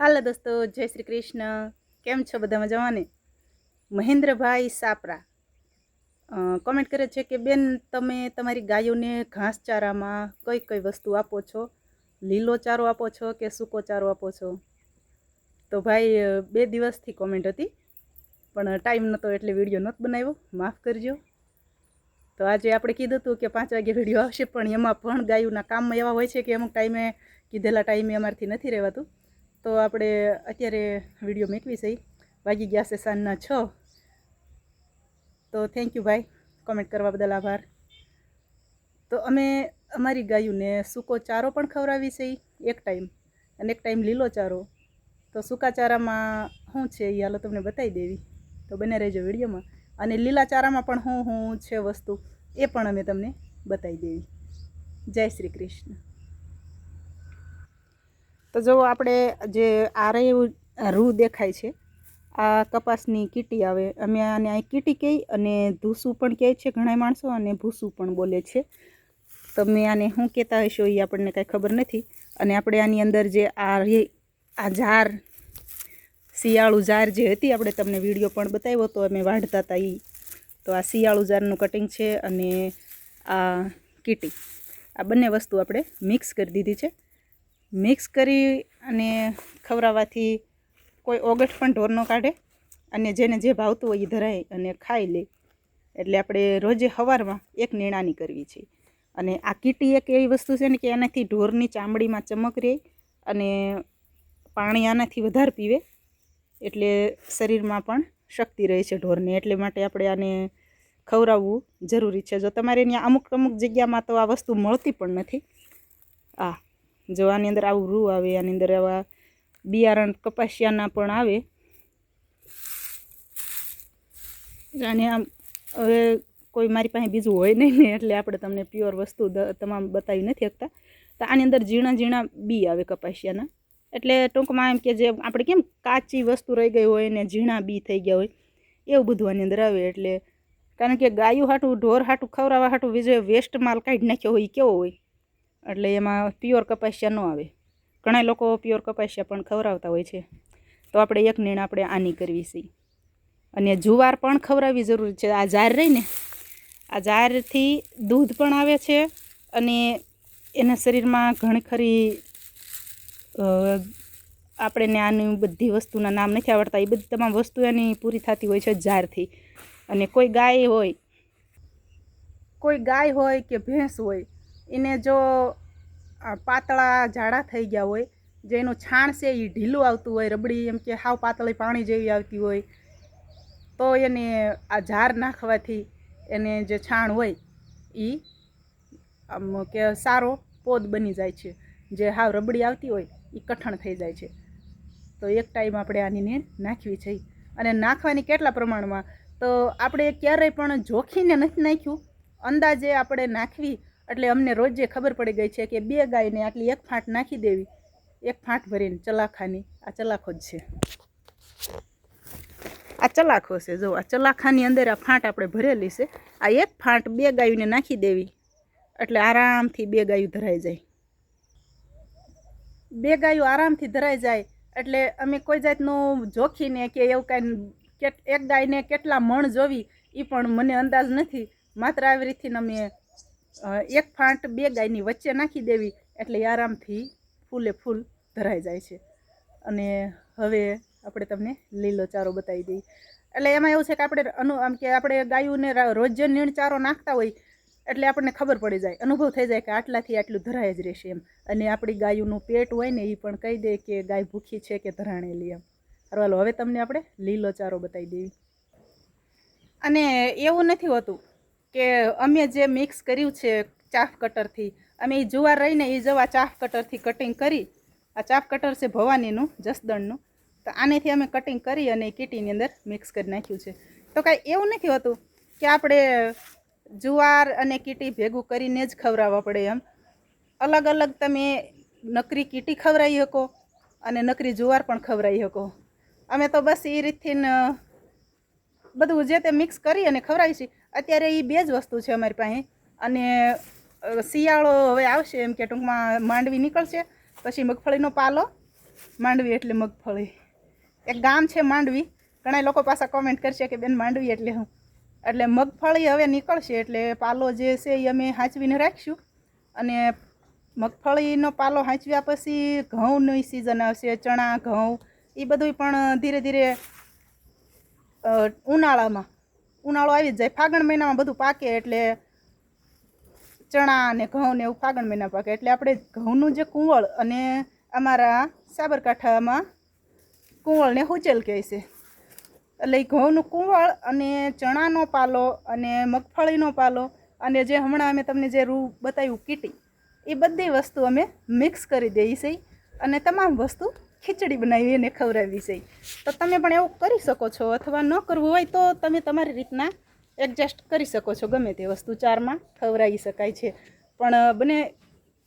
હાલો દોસ્તો, જય શ્રી કૃષ્ણ. કેમ છો બધા મજામાં મહેન્દ્રભાઈ સાપરા. કોમેન્ટ કરે છે કે, બેન, તમે તમારી ગાયોને ઘાસચારામાં કઈ કઈ વસ્તુ આપો છો? લીલો ચારો આપો છો કે સૂકો ચારો આપો છો? તો ભાઈ બે દિવસથી કોમેન્ટ હતી, પણ ટાઈમ નહોતો એટલે વીડિયો નહોતો બનાવ્યો. માફ કરજો. તો આજે આપણે કીધું હતું કે પાંચ વાગે વીડિયો આવશે, પણ એમાં પણ ગાયોના કામમાં એવા હોય છે કે અમુક ટાઈમે કીધેલા ટાઈમે અમારથી નથી રહેવાતું. તો આપણે અત્યારે વીડિયો મેકવી છે. વાગી ગયા છે સાંજના છ. તો થેન્ક યુ ભાઈ. કોમેન્ટ કરવા બદલ આભાર. તો અમે અમારી ગાયુને સૂકો ચારો પણ ખવડાવી છે એક ટાઈમ અને એક ટાઈમ લીલો ચારો. તો સૂકા ચારામાં શું છે એ હાલો તમને બતાવી દેવી. તો બને રહેજો વિડીયોમાં. અને લીલા ચારામાં પણ શું શું છે વસ્તુ એ પણ અમે તમને બતાવી દેવી. જય શ્રી કૃષ્ણ. તો જો આપણે જે આરે રૂ દેખાય છે, આ કપાસની કીટી આવે. અમે આને અહીં કીટી કહી અને ધૂસું પણ કહે છે ઘણા માણસો અને ભૂસું પણ બોલે છે. તમે આને શું કહેતા હશો એ આપણને કાંઈ ખબર નથી. અને આપણે આની અંદર જે આ આ ઝાર શિયાળુ ઝાર જે હતી, આપણે તમને વીડિયો પણ બતાવ્યો હતો, અમે વાઢતા હતા એ તો આ શિયાળુ ઝારનું કટિંગ છે અને આ કીટી. આ બંને વસ્તુ આપણે મિક્સ કરી દીધી છે. મિક્સ કરી અને ખવડાવવાથી કોઈ ઓગઠ પણ ઢોર ન કાઢે અને જેને જે ભાવતું હોય એ ધરાય અને ખાઈ લે. એટલે આપણે રોજે સવારમાં એક નીણાની કરવી છે. અને આ કીટી એક એવી વસ્તુ છે ને કે એનાથી ઢોરની ચામડીમાં ચમક રહે અને પાણી આનાથી વધારે પીવે. એટલે શરીરમાં પણ શક્તિ રહે છે ઢોરને. એટલે માટે આપણે આને ખવડાવવું જરૂરી છે. જો તમારે ત્યાં અમુક અમુક જગ્યામાં તો આ વસ્તુ મળતી પણ નથી. આ જો આની અંદર આવું રૂ આવે, આની અંદર આવા બિયારણ કપાસિયાના પણ આવે. અને આમ હવે કોઈ મારી પાસે બીજું હોય નહીં ને, એટલે આપણે તમને પ્યોર વસ્તુ તમામ બતાવી નથી શકતા. તો આની અંદર ઝીણા ઝીણા બી આવે કપાસિયાના. એટલે ટૂંકમાં એમ કે જે આપણે કેમ કાચી વસ્તુ રહી ગઈ હોય ને ઝીણા બી થઈ ગયા હોય, એવું બધું આની અંદર આવે. એટલે કારણ કે ગાયું હાટું, ઢોર હાટું, ખવરાવા હાટું જે વેસ્ટ માલ કાઢી નાખ્યો હોય, કેવો હોય? એટલે એમાં પ્યોર કપાસિયા ન આવે. ઘણા લોકો પ્યોર કપાસિયા પણ ખવડાવતા હોય છે. તો આપણે એક નીણ આપણે આની કરવી છે. અને જુવાર પણ ખવડાવવી જરૂરી છે. આ જાર રહી ને, આ જારથી દૂધ પણ આવે છે અને એના શરીરમાં ઘણી ખરી આપણે ને આની બધી વસ્તુના નામ નથી આવડતા. એ બધી તમામ વસ્તુ એની પૂરી થતી હોય છે જારથી. અને કોઈ ગાય હોય, કોઈ ગાય હોય કે ભેંસ હોય એને જો પાતળા ઝાડા થઈ ગયા હોય, જે એનું છાણ છે એ ઢીલું આવતું હોય, રબડી એમ કે હાવ પાતળી પાણી જેવી આવતી હોય, તો એને આ ઝાર નાખવાથી એને જે છાણ હોય એ આમ કે સારો પોદ બની જાય છે. જે હાવ રબડી આવતી હોય એ કઠણ થઈ જાય છે. તો એક ટાઈમ આપણે આની નીણ નાખવી છે. અને નાખવાની કેટલા પ્રમાણમાં? તો આપણે ક્યારેય પણ જોખીને નથી નાખ્યું. અંદાજે આપણે નાખવી એટલે અમને રોજે ખબર પડી ગઈ છે કે બે ગાયને આટલી એક ફાંટ નાખી દેવી. એક ફાંટ ભરીને ચલાખાની. આ ચલાખો જ છે. આ ચલાખો છે, જો, આ ચલાખાની અંદર આ ફાંટ આપણે ભરેલી છે. આ એક ફાંટ બે ગાયોને નાખી દેવી. એટલે આરામથી બે ગાયું ધરાઈ જાય. બે ગાયું આરામથી ધરાઈ જાય. એટલે અમે કોઈ જાતનું જોખીને કે એવું કાંઈ એક ગાયને કેટલા મણ જોવી એ પણ મને અંદાજ નથી. માત્ર આવી રીતથી અમે એક ફાંટ બે ગાયની વચ્ચે નાખી દેવી એટલે આરામથી ફૂલે ફૂલ ધરાઈ જાય છે. અને હવે આપણે તમને લીલો ચારો બતાવી દઈએ. એટલે એમાં એવું છે કે આપણે અનુ, આમ કે આપણે ગાયોને રોજ નીણ ચારો નાખતા હોય એટલે આપણને ખબર પડી જાય, અનુભવ થઈ જાય કે આટલાથી આટલું ધરાય જ રહેશે એમ. અને આપણી ગાયોનું પેટ હોય ને એ પણ કહી દે કે ગાય ભૂખી છે કે ધરાણેલી એમ. હાલો, હવે તમને આપણે લીલો ચારો બતાવી દેવી. અને એવું નથી હોતું કે અમે જે મિક્સ કર્યું છે ચાફ કટરથી અમે એ જુવાર રહીને એ જવા ચાફ કટરથી કટિંગ કરી, આ ચાફ કટર છે ભવાનીનું, જસદણનું. તો આનેથી અમે કટિંગ કરી અને એ કીટીની અંદર મિક્સ કરી નાખ્યું છે. તો કાંઈ એવું નથી હોતું કે આપણે જુવાર અને કીટી ભેગું કરીને જ ખવડાવવા પડે એમ. અલગ અલગ તમે નકરી કીટી ખવડાવી શકો અને નકરી જુવાર પણ ખવડાવી શકો. અમે તો બસ એ રીતથી બધું જે તે મિક્સ કરી અને ખવડાવી છીએ અત્યારે એ બે જ વસ્તુ છે અમારી પાસે. અને શિયાળો હવે આવશે એમ કે ટૂંકમાં માંડવી નીકળશે, પછી મગફળીનો પાલો. માંડવી એટલે મગફળી. એક ગામ છે માંડવી. ઘણા લોકો પાસે કોમેન્ટ કરશે કે બેન માંડવી એટલે હું. એટલે મગફળી હવે નીકળશે એટલે પાલો જે છે એ અમે હાંચવીને રાખીશું. અને મગફળીનો પાલો હાંચવ્યા પછી ઘઉંની સિઝન આવશે, ચણા, ઘઉં એ બધું પણ ધીરે ધીરે ઉનાળામાં. ઉનાળો આવી જાય. ફાગણ મહિનામાં બધું પાકે એટલે ચણા અને ઘઉં ને એવું ફાગણ મહિના પાકે. એટલે આપણે ઘઉંનું જે કુંવળ અને અમારા સાબરકાંઠામાં કુંવળને હુચેલ કહે છે. એટલે ઘઉંનું કુંવળ અને ચણાનો પાલો અને મગફળીનો પાલો અને જે હમણાં અમે તમને જે રૂ બતાવ્યું કીટી એ બધી વસ્તુ અમે મિક્સ કરી દઈએ છીએ. અને તમામ વસ્તુ ખીચડી બનાવી અને ખવડાવી છે. તો તમે પણ એવું કરી શકો છો અથવા ન કરવું હોય તો તમે તમારી રીતના એડજસ્ટ કરી શકો છો. ગમે તે વસ્તુ ચારમાં ખવડાવી શકાય છે. પણ બને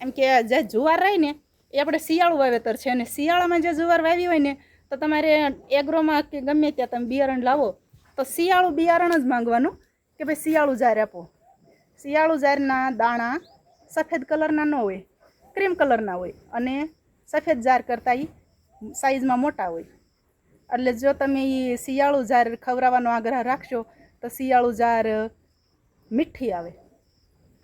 એમ કે જે જુવાર રહી ને, એ આપણે શિયાળું વાવેતર છે અને શિયાળામાં જે જુવાર વાવી હોય ને, તો તમારે એગ્રોમાં કે ગમે ત્યાં તમે બિયારણ લાવો, તો શિયાળું બિયારણ જ માંગવાનું કે ભાઈ શિયાળું જાર આપો. શિયાળું જારના દાણા સફેદ કલરના ન હોય, ક્રીમ કલરના હોય અને સફેદ જાર કરતાં એ સાઈઝમાં મોટા હોય. એટલે જો તમે એ શિયાળું જાર ખવડાવવાનો આગ્રહ રાખશો, તો શિયાળું જાર મીઠી આવે.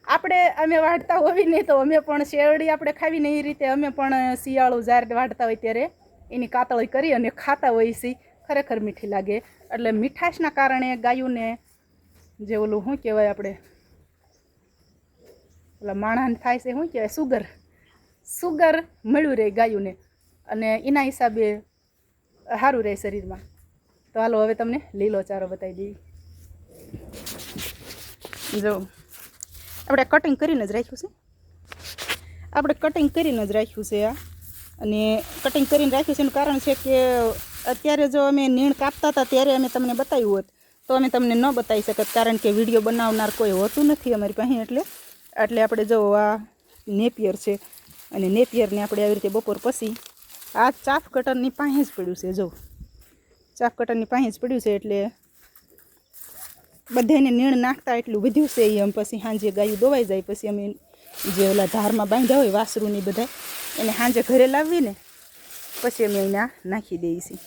આપણે અમે વાઢતા હોવી નહીં, તો અમે પણ શેરડી આપણે ખાવી ને એ રીતે અમે પણ શિયાળું જાર વાઢતા હોય ત્યારે એની કાતળી કરી અને ખાતા હોઈએ છીએ. ખરેખર મીઠી લાગે. એટલે મીઠાશના કારણે ગાયુંને જે ઓલું શું કહેવાય આપણે, ઓલા માણસને થાય છે, શું કહેવાય? સુગર. સુગર મળ્યું રહે ગાયુંને. અને એના હિસાબે સારું રહે શરીરમાં. તો હાલો હવે તમને લીલો ચારો બતાવી દઈએ. જો, આપણે કટિંગ કરીને જ રાખ્યું છે. આપણે કટિંગ કરીને જ રાખ્યું છે આ. અને કટિંગ કરીને રાખ્યું છે એનું કારણ છે કે અત્યારે જો અમે નીણ કાપતા હતા ત્યારે અમે તમને બતાવ્યું હોત. તો અમે તમને ન બતાવી શકત, કારણ કે વીડિયો બનાવનાર કોઈ હોતું નથી અમારી પાસે એટલે. એટલે આપણે જો આ નેપિયર છે. અને નેપિયરને આપણે આવી રીતે બપોર પછી આ ચાફ કટરની પાસે જ પડ્યું છે, જો. ચાફ કટરની પાસે જ પડ્યું છે એટલે બધાને નીણ નાખતા એટલું વધ્યું છે એ આમ પછી સાંજે ગાયું દોવાઈ જાય, પછી અમે જે ઓલા ધારમાં બાંધ્યા હોય વાસરુની બધા, એને સાંજે ઘરે લાવીને પછી અમે એના નાખી દઈએ છીએ.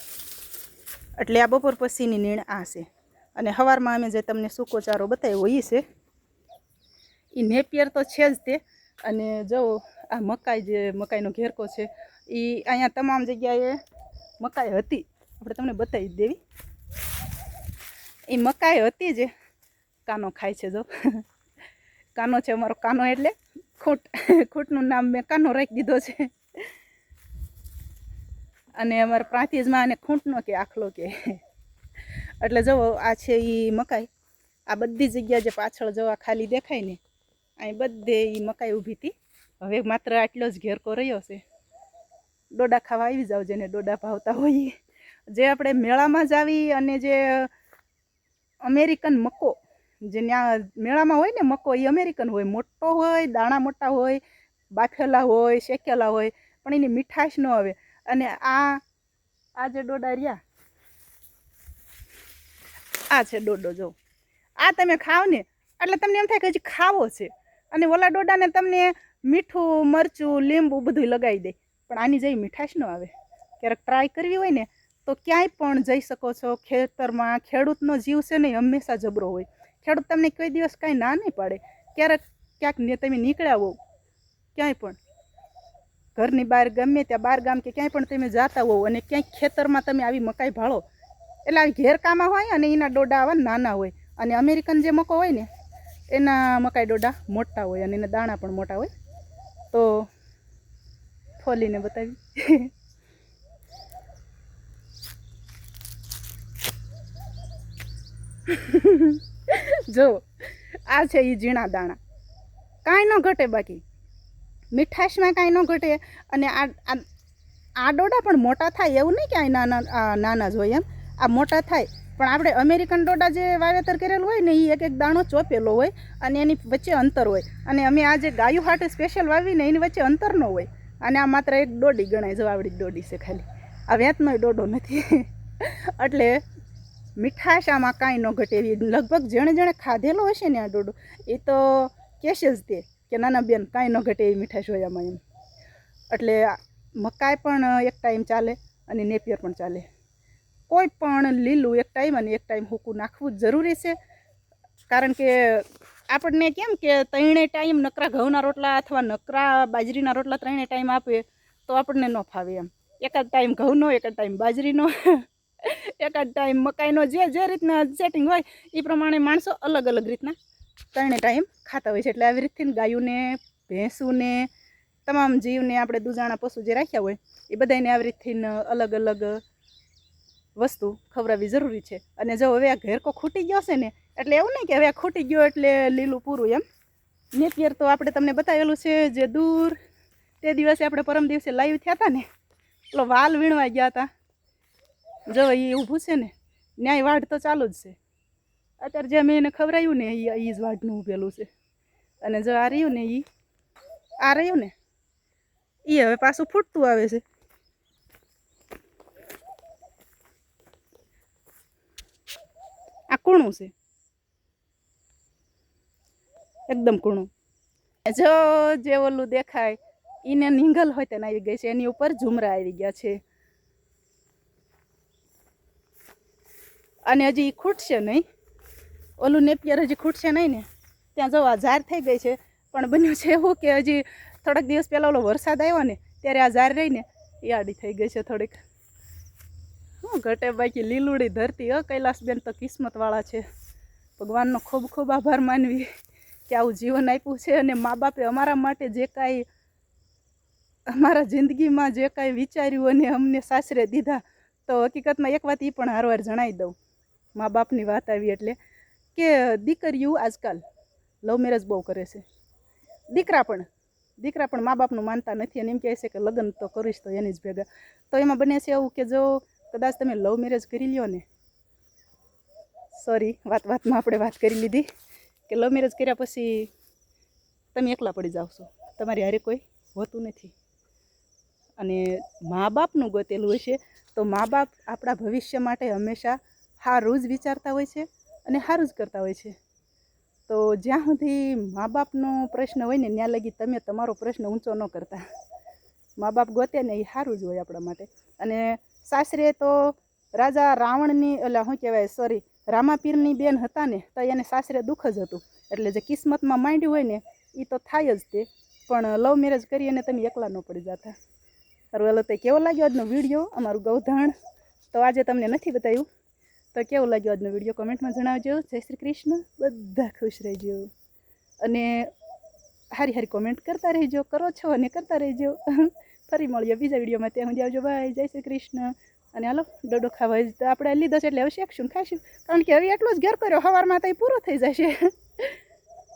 એટલે આ બપોર પછીની નીણ આ છે. અને સવારમાં અમે જે તમને સૂકો ચારો બતાવ્યો એ છે એ નેપિયર તો છે જ તે. અને જો આ મકાઈ જે મકાઈનો ઘેરકો છે એ અહીંયા તમામ જગ્યાએ મકાઈ હતી. આપણે તમને બતાવી દેવી. એ મકાઈ હતી જે. કાનો ખાય છે જો. કાનો છે અમારો કાનો એટલે ખૂટ. ખૂટનું નામ મેં કાનો રાખી દીધો છે. અને અમારા પ્રાંતિજમાં આને ખૂંટનો કે, આખલો કે. એટલે જો આ છે એ મકાઈ. આ બધી જગ્યા જે પાછળ જો આ ખાલી દેખાય ને, અહીં બધે એ મકાઈ ઊભી હતી. હવે માત્ર આટલો જ ઘેરકો રહ્યો છે. ડોડા ખાવા આવી જાવ જેને ડોડા ભાવતા હોઈએ. જે આપણે મેળામાં જ આવી અને જે અમેરિકન મકો, જે ત્યાં મેળામાં હોય ને મકો એ અમેરિકન હોય. મોટો હોય, દાણા મોટા હોય, બાફેલા હોય, શેકેલા હોય, પણ એની મીઠાશ ન આવે. અને આ આ જે ડોડા રહ્યા, આ છે ડોડો જો. આ તમે ખાવ ને, એટલે તમને એમ થાય કે હજી ખાવો છે. અને ઓલા ડોડાને તમને મીઠું, મરચું, લીંબુ બધું લગાવી દે. પણ આની જેવી મીઠાશ ન આવે. ક્યારેક ટ્રાય કરવી હોય ને, તો ક્યાંય પણ જઈ શકો છો. ખેતરમાં ખેડૂતનો જીવ છે ને હંમેશા જબરો હોય. ખેડૂત તમને કોઈ દિવસ કાંઈ ના નહીં પાડે. ક્યારેક ક્યાંક તમે નીકળ્યા હોવ, ક્યાંય પણ. ઘરની બહાર ગમે ત્યાં બાર ગામ કે ક્યાંય પણ તમે જાતા હોવ અને ક્યાંય ખેતરમાં તમે આવી મકાઈ ભાળો, એટલે આવી ઘેરકામાં હોય અને એના ડોડા આવા નાના હોય. અને અમેરિકન જે મકો હોય ને, એના મકાઈ ડોડા મોટા હોય અને એના દાણા પણ મોટા હોય. તો ફોલીને બતાવી જો આ છે એ ઝીણા દાણા કાંઈ ન ઘટે બાકી મીઠાશમાં કાંઈ ન ઘટે અને આ આ ડોડા પણ મોટા થાય એવું નહીં કે આ નાના નાના જ હોય એમ. આ મોટા થાય. પણ આપણે અમેરિકન ડોડા જે વાવેતર કરેલું હોય ને એ એક એક દાણો ચોપેલો હોય અને એની વચ્ચે અંતર હોય. અને અમે આ જે ગાયું હાટે સ્પેશિયલ વાવીને, એની વચ્ચે અંતર ન હોય. અને આ માત્ર એક દોડી ગણાય, જો આવડી દોડી છે ખાલી. આ વ્યાતનો દોડો નથી. એટલે મીઠાશ આમાં કાંઈ ન ઘટે એવી લગભગ જેણે જેણે ખાધેલો હશે ને આ ડોડો એ તો કહેશે જ તે કે નાના બેન, કાંઈ ન ઘટે એવી મીઠાશ હોય આમાં એમ. એટલે મકાઈ પણ એક ટાઈમ ચાલે અને નેપિયર પણ ચાલે. કોઈ પણ લીલું એક ટાઈમ અને એક ટાઈમ હુકું નાખવું જરૂરી છે. કારણ કે આપણને કેમ કે ત્રણે ટાઈમ નકરા ઘઉંના રોટલા અથવા નકરા બાજરીના રોટલા ત્રણે ટાઈમ આપે તો આપણને ન ફાવે એમ. એકાદ ટાઈમ ઘઉંનો, એકાદ ટાઈમ બાજરીનો, એકાદ ટાઈમ મકાઈનો, જે જે રીતના સેટિંગ હોય એ પ્રમાણે માણસો અલગ અલગ રીતના ત્રણે ટાઈમ ખાતા હોય છે. એટલે આવી રીતથી ગાયોને, ભેંસુને, તમામ જીવને આપણે દુજાણા પશુ જે રાખ્યા હોય એ બધાને આવી રીતથી અલગ અલગ વસ્તુ ખવડાવવી જરૂરી છે. અને જો હવે આ ઘેરકો ખૂટી ગયો છે ને, એટલે એવું નહીં કે હવે આ ખૂટી ગયો એટલે લીલું પૂરું એમ. નેપિયર તો આપણે તમને બતાવેલું છે જે દૂર તે દિવસે આપણે પરમ દિવસે લાઈવ થયા હતા ને, એટલો વાલ વીણવા ગયા હતા. જો એ ઊભું છે ને, ન્યાય વાઢ તો ચાલુ જ છે. અત્યારે જે મેં એને ખવડાવ્યું ને, એ જ વાઢનું ઊભેલું છે. અને જો આ રહ્યું ને એ આ રહ્યું ને એ હવે પાછું ફૂટતું આવે છે. આ કૂણું છે. એકદમ કૂણું. જો જે ઓલું દેખાય એને નિંગલ હોય તેને આવી ગઈ છે, એની ઉપર ઝુમરા આવી ગયા છે. અને હજી એ ખૂટશે નહીં. ઓલું નેપિયર હજી ખૂટશે નહીં ને? ત્યાં જો આ ઝાર થઈ ગઈ છે, પણ બન્યું છે એવું કે હજી થોડાક દિવસ પહેલાં ઓલો વરસાદ આવ્યો ને, ત્યારે આ ઝાર રહીને આડી થઈ ગઈ છે થોડીક. શું ઘટે બાકી લીલુડી ધરતી હ કૈલાસબેન તો કિસ્મતવાળા છે. ભગવાનનો ખૂબ ખૂબ આભાર માનવી કે આવું જીવન આપ્યું છે અને મા બાપે અમારા માટે જે કાંઈ, અમારા જિંદગીમાં જે કાંઈ વિચાર્યું અને અમને સાસરે દીધા, તો હકીકતમાં એક વાત એ પણ હારવાર જણાવી દઉં. મા બાપની વાત આવી એટલે કે દીકરીઓ આજકાલ લવ મેરેજ બહુ કરે છે. દીકરા પણ દીકરા પણ મા બાપનું માનતા નથી અને એમ કહે છે કે લગ્ન તો કરીશ તો એની જ ભેગા. તો એમાં બને છે એવું કે જો કદાચ તમે લવ મેરેજ કરી લ્યો ને. સોરી વાત વાતમાં આપણે વાત કરી લીધી કે લવ મેરેજ કર્યા પછી તમે એકલા પડી જાઓ છો. તમારી હારે કોઈ હોતું નથી. અને મા બાપનું ગોતેલું હશે તો મા બાપ આપણા ભવિષ્ય માટે હંમેશા સારું જ વિચારતા હોય છે અને સારું જ કરતા હોય છે. તો જ્યાં સુધી મા બાપનો પ્રશ્ન હોય ને, ત્યાં લગી તમે તમારો પ્રશ્ન ઊંચો ન કરતા. મા બાપ ગોતે ને એ સારું જ હોય આપણા માટે. અને સાસરે તો રાજા રાવણની, એટલે શું કહેવાય સોરી રામાપીરની બેન હતા ને, તો એને સાસરે દુઃખ જ હતું. એટલે જે કિસ્મતમાં માંડ્યું હોય ને એ તો થાય જ તે. પણ લવ મેરેજ કરી અને તમે એકલા ન પડી જતા. તારું એલો તે કેવો લાગ્યો આજનો વીડિયો? અમારું ગૌધાણ. તો આજે તમને નથી બતાવ્યું. તો કેવો લાગ્યો આજનો વીડિયો? કમેન્ટમાં જણાવજો. જય શ્રી કૃષ્ણ. બધા ખુશ રહેજો. અને હારી હારી કોમેન્ટ કરતા રહેજો, કરો છો અને કરતા રહેજો. ફરી મળીએ બીજા વિડીયોમાં ત્યાં સુધી આવજો. ભાઈ જય શ્રી કૃષ્ણ. અને હાલો ડોડો ખાવા તો આપણે લીધો છે એટલે હવે શેકશું ખાઈશું. કારણ કે હવે એટલો જ ઘેર કર્યો સવારમાં તો એ પૂરો થઈ જશે.